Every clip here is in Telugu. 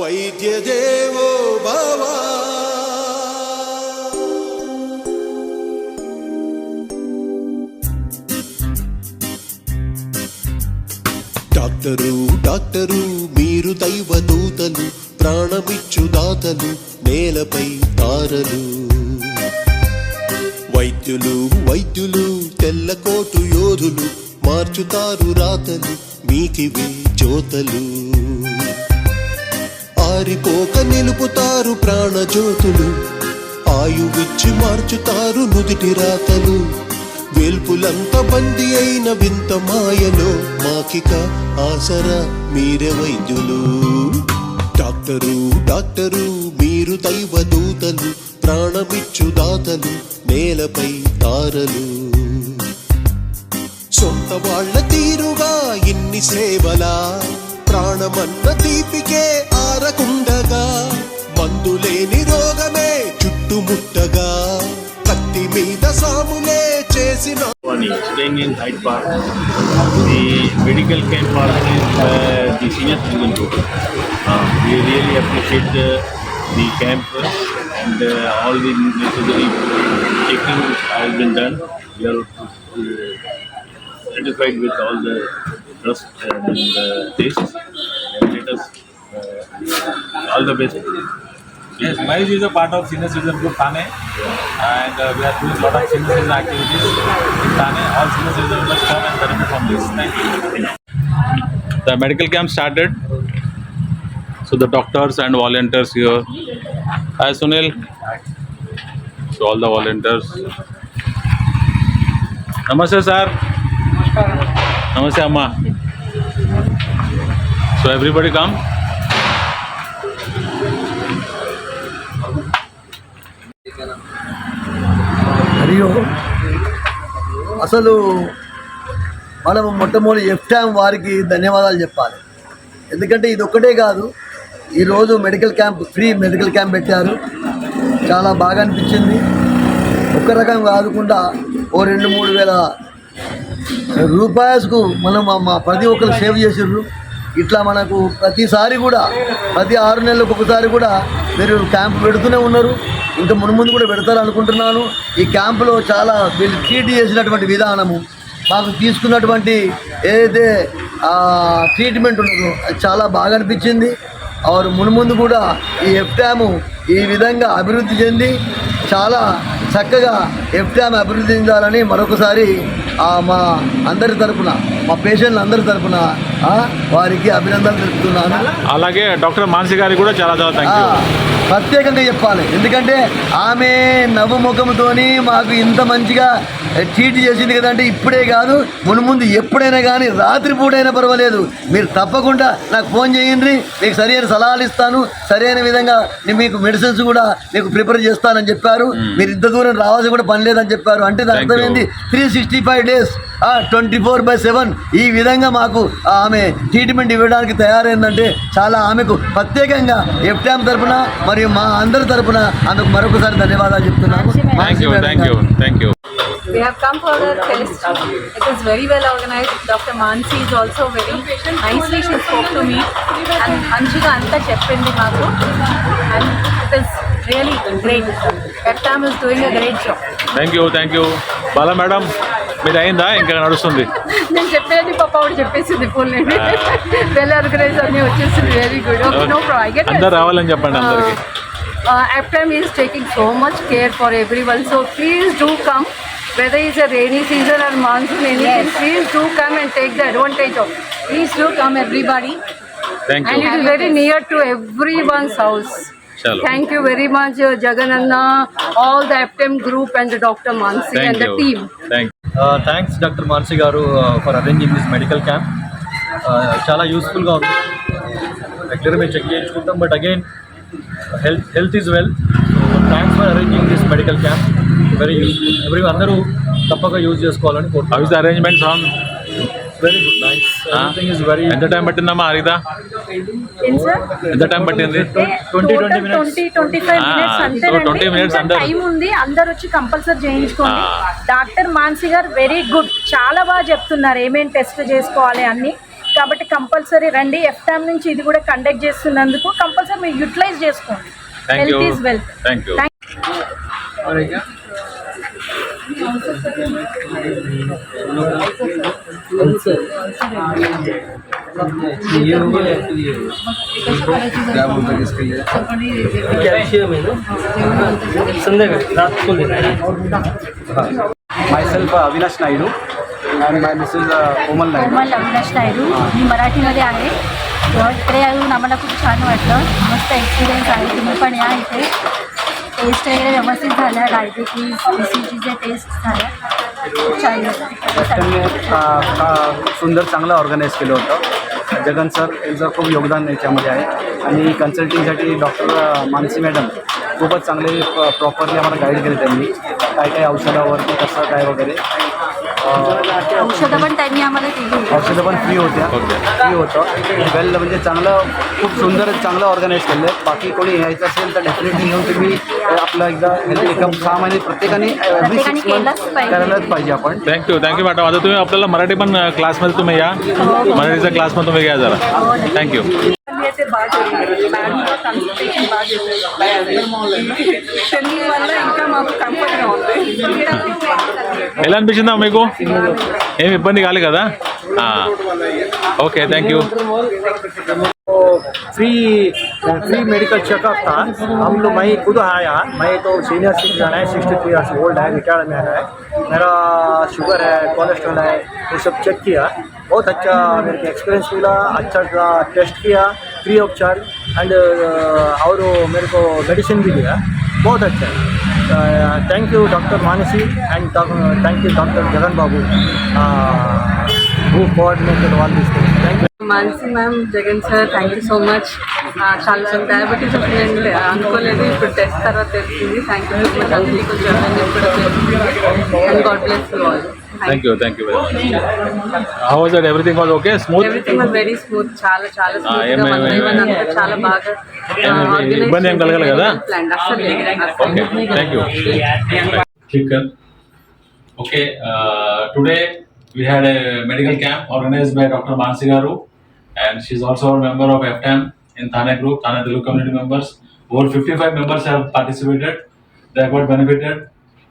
వైద్య దేవో డాక్టరు డాక్టరు మీరు దైవ దూతలు ప్రాణమిచ్చు దాతలు నేలపై తారలు. వైద్యులు వైద్యులు తెల్లకోటు యోధులు మార్చుతారు రాతలు మీకివే జ్యోతలు. ఆరిపోక నిలుపుతారు ప్రాణజ్యోతులు. ఆయువిచ్చి మార్చుతారు నుదిటి రాతలు. వేల్పులంత బంది అయిన వింత మాయలో మాకిక ఆసరా మీరే వైద్యులు. డాక్టరు డాక్టరు మీరు దైవ దూతలు ప్రాణమిచ్చు దాతలు నేలపై తారలు. సొంత వాళ్ళ తీరుగా ఇన్ని సేవలా? ప్రాణమన్న తీపికే ఆరకుండగా మందులేని రోగమే చుట్టుముట్టగా కత్తి మీద సాములే చేసిన Body staying in Hyde Park. The medical camp organized by the senior citizen group. Uh, we really appreciate the, the camp and uh, all the necessary checking has been done. We are uh, satisfied with all the trust and uh, tests. And let us uh, all the best. Yes, Mahesh is a part of Senior Citizen Group Thane and uh, we are doing a lot of senior citizen activities in Thane. All senior citizens must come and benefit from this. Thank you. The medical camp started. So the doctors and volunteers here. Hi Sunil. So all the volunteers. Namaste sir. Namaste Amma. So everybody come. మరియు అసలు మనం మొట్టమొదటి ఎఫ్టామ్ వారికి ధన్యవాదాలు చెప్పాలి. ఎందుకంటే ఇది ఒక్కటే కాదు ఈరోజు medical camp free medical camp పెట్టారు. చాలా బాగా అనిపించింది. ఒక్క రకం కాకుండా ఓ రెండు మూడు వేల రూపాయలకు మనం మా- మా ప్రతి ఒక్కరు సేవ్ చేసిర్రు. ఇట్లా మనకు ప్రతిసారి కూడా ప్రతి ఆరు నెలలకు ఒకసారి కూడా మీరు క్యాంప్ పెడుతూనే ఉన్నారు. ఇంకా మున్ముందు కూడా పెడతారనుకుంటున్నాను. ఈ క్యాంపులో చాలా వీళ్ళు ట్రీట్ చేసినటువంటి విధానము మాకు తీసుకున్నటువంటి ఏదైతే ట్రీట్మెంట్ ఉన్నదో అది చాలా బాగా అనిపించింది. వారు మున్ముందు కూడా ఈ ఎఫ్టాము ఈ విధంగా అభివృద్ధి చెంది చాలా చక్కగా ఎఫ్టామ్ అభివృద్ధి చెందాలని మరొకసారి మా అందరి తరపున మా పేషెంట్ల అందరి తరపున ఆ, వారికి అభినందనలు తెలుపుతున్నాను. అలాగే డాక్టర్ మానసి గారికి కూడా చాలా చాలా ప్రత్యేకంగా చెప్పాలి. ఎందుకంటే ఆమె నవ్వు ముఖంతోని మాకు ఇంత మంచిగా ట్రీట్ చేసింది కదంటే ఇప్పుడే కాదు మున్ముందు ఎప్పుడైనా కానీ రాత్రి పూటైనా పర్వాలేదు. మీరు తప్పకుండా నాకు ఫోన్ చేయండి మీకు సరైన సలహాలు ఇస్తాను సరైన విధంగా మీకు మెడిసిన్స్ కూడా మీకు ప్రిపేర్ చేస్తానని చెప్పారు. మీరు ఇంత దూరం రావాల్సి కూడా పని లేదని చెప్పారు అంటే దాని అర్థం. ఏంది three sixty five days twenty four by seven ఈ విధంగా మాకు ఆమె ట్రీట్మెంట్ ఇవ్వడానికి తయారైందంటే చాలా ఆమెకు ప్రత్యేకంగా ఎఫ్టామ్ తరపున మరియు మా అందరి తరపున ఆమెకు మరొకసారి ధన్యవాదాలు చెప్తున్నాము We have come for the test. It is very well organized. Dr. Mansi is also very nicely she spoke to me and మంచిగా అంతా చెప్పింది మాకు and it is really great. FTAM is doing a great job. Thank you thank you Bala madam మీరు అయిందా ఇంకా నడుస్తుంది నేను చెప్పేది పాప ఆవిడ చెప్పేసింది ఫుల్ వెల్ ఆర్గనైజ్ అన్ని వచ్చేసింది very good okay no problem I get అందరు రావాలని చెప్పండి అందరికి uh, FTM is taking so much care for everyone. So please do come, whether it's a rainy season or monsoon, anything. Please do come and take the advantage of. Please do come, everybody. Thank And you it is very near to everyone's house. చలో Thank you very much, uh, Jagananna, all the FTM group and the Dr. Mansi and thank the you team. Thank Uh, thanks doctor Manasi garu for arranging this medical camp చాలా యూస్ఫుల్గా ఉంది రెగ్యులర్ మేము check చేయించుకుంటాం but again health health is well thanks for arranging this medical camp very useful ఎవరి అందరూ తప్పక యూజ్ చేసుకోవాలని హౌ కోరుతున్నాను is the arrangements on very good nice everything is very ఎంత టైం పట్టిందమ్మా హరిత ఏం సార్ ఎంత టైం పట్టింది? 20 20 minutes. Twenty twenty five Ah, minutes so అంతేనండి. 20 minutes ఇంకా under. టైం ఉంది. అందరు వచ్చి కంపల్సరీ చేయించుకోండి. Ah. డాక్టర్ మాన్సి గారు వెరీ గుడ్ చాలా బాగా చెప్తున్నారు ఏమేమి టెస్ట్ చేసుకోవాలి అన్ని. కాబట్టి కంపల్సరీ రండి. ఎఫ్టామ్ నుంచి ఇది కూడా కండక్ట్ చేస్తున్నందుకు కంపల్సరీ మీరు యూటిలైజ్ చేసుకోండి. Thank you health is wealth thank you uh, Avinash Naidu. And my Mrs. Uh, Komal Naidu. Komal Avinash Naidu मी मराठीमध्ये आहे. तर इकडे येऊन आम्हाला खूप छान वाटलं. मस्त एक्सपिरियन्स आहे. तुम्ही पण या इथे. टेस्ट वगैरे व्यवस्थित झाल्या. डायबिटीज बी सी जीचे टेस्ट झाल्या. खूप छान. त्यांनी खूप सुंदर चांगलं ऑर्गनाईज केलं होतं. जगन सर यांचं खूप योगदान याच्यामध्ये आहे. आणि कन्सल्टिंगसाठी डॉक्टर मानसी मॅडम खूपच चांगले प्रॉपरली आम्हाला गाईड केले त्यांनी. काय काय औषधावरती कसं काय वगैरे. औषधं पण त्यांनी आम्हाला दिली. औषधं पण फ्री होत्या. फ्री होतं. वेल म्हणजे चांगलं खूप सुंदर चांगलं ऑर्गनाईज केलं. आहे बाकी कोणी यायचं असेल तर डेफिनेटली घेऊन तुम्ही आपलं एकदा हेल्थ चेकअप सहा महिने प्रत्येकाने एव्हरी सिक्स मंथ. करायलाच पाहिजे आपण. थँक्यू थँक्यू मॅडम आता तुम्ही आपल्याला मराठी पण क्लासमध्ये तुम्ही या. मराठीच्या क्लासमध्ये तुम्ही घ्या जरा. थँक्यూ అయితే బాగా జరిగింది మేడం కన్సల్టేషన్ బాగా చేశారు శని వల్ల ఇంకా మాకు కంఫర్ట్గా ఉంది ఎలా అనిపించిందా మీకు ఏం ఇబ్బంది కాలే కదా okay thank you free free medical checkup था हम लोग मैं खुद आया मैं तो सीनियर सिटीजन है सिक्सटी थ्री ईयर्स ओल्ड है रिटायर्ड मैन है मेरा शुगर है कोलेस्ट्रॉल है वो सब चेक किया बहुत अच्छा मेरे को एक्सपीरियंस मिला अच्छा टेस्ट किया फ्री ऑफ चार्ज एंड और मेरे को मेडिसिन भी दिया बहुत अच्छा है thank you doctor Mansi and thank you doctor Jagan Babu who coordinated all these things. Thank you. Mansi ma'am Jagan sir thank you so much చాలా డయాబెటీస్ వస్తుందండి అనుకోలేదు ఇప్పుడు టెస్ట్ తర్వాత తెలిసింది థ్యాంక్ యూ సో మచ్ అందరికీ కొంచెం అవేర్నెస్ కూడా తెలిసింది and God bless you all Thank you thank you very much how was that everything was okay smooth everything was very smooth చాలా చాలా Ah, స్మూత్ ఏం- గా ఏం- వన్ బై వన్ అంతా చాలా బాగా ఏం- ఇబ్బంది ఏం కలగలేదు కదా? ప్లాన్ అసలు లేదు Okay, thank you. Chicken. Okay, uh, today we had a medical camp organized by Dr. Mansi Garu, and she's also a member of FTAM in Thane Group, Thane Telugu community members. Over 55 members have participated. They have got benefited.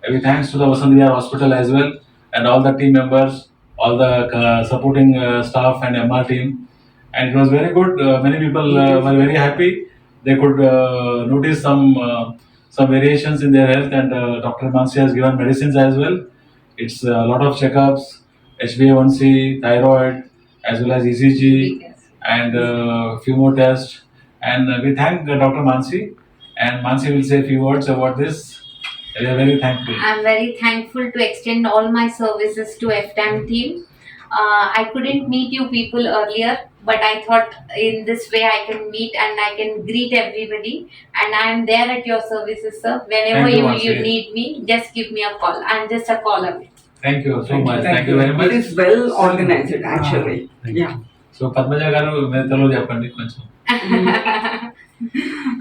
Heavy thanks to the Vasantiyar Hospital as well, And all the team members, all the uh, supporting uh, staff and MR team. And it was very good. Uh, many people uh, were very happy. They could uh, notice some uh, some variations in their health, and uh, Dr. Mansi has given medicines as well. It's a lot of checkups, HbA1c, thyroid, as well as ECG, and uh, few more tests. And we thank Dr. Mansi, and Mansi will say a few words about this. We are very thankful. I'm very thankful to extend all my services to FTAM team. Uh, I couldn't meet you people earlier, but I thought in this way I can meet and I can greet everybody. And I'm there at your services, sir. Whenever Thank you, you, Mansi. you need me, just give me a call. I'm just a call away. Thank you so much. Thank you very much. It is well organized actually. Yeah. So Padmaja garu మీరు తెలుగు చెప్పండి కొంచెం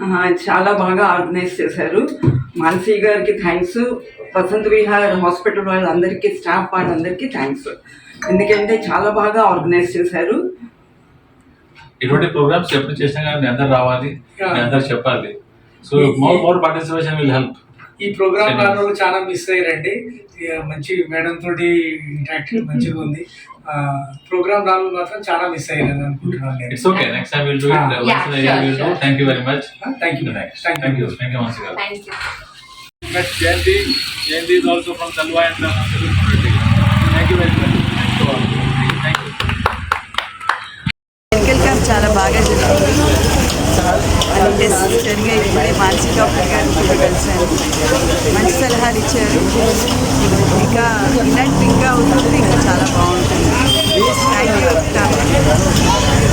ఆ, చాలా బాగా ఆర్గనైజ్ చేశారు మానసీ గారికి థ్యాంక్స్ వసంత విహార్ హాస్పిటల్ వాళ్ళందరికీ స్టాఫ్ వాళ్ళందరికీ థ్యాంక్స్ ఎందుకంటే చాలా బాగా ఆర్గనైజ్ చేశారు. ఇటువంటి ప్రోగ్రామ్స్ ఎప్పుడు చేసినా కానీ మీ అందరు రావాలి మీ అందరు చెప్పాలి. So more more participation will help ఈ ప్రోగ్రామ్ వాళ్ళు చాలా మిస్ అయ్యారండి. మంచి మేడం తోటి ఇంటరాక్టివ్ మంచిగా ఉంది. ప్రోగ్రామ్ రాని వాళ్ళు మాత్రం చాలా మిస్ అయ్యారని అనుకుంటున్నాను నేను. It's okay next time will do it Ah. Once Yeah, will sure, do sure. Thank you very much thank you thank you Met Jayanti. Jayanti is also from Talwa and uh, Telugu community. Thank you very much. Thank you all. Thank you. Medical camp చాలా బాగా జరిగింది అన్ని టెస్ట్ జరిగాయి ఇప్పుడే మానసి డాక్టర్ గారికి కూడా కలిశాను మంచి సలహాలు ఇచ్చారు ఇంకా ఇలాంటి ఇంకా అవుతుంది ఇంకా చాలా బాగుంటుంది థ్యాంక్ యూ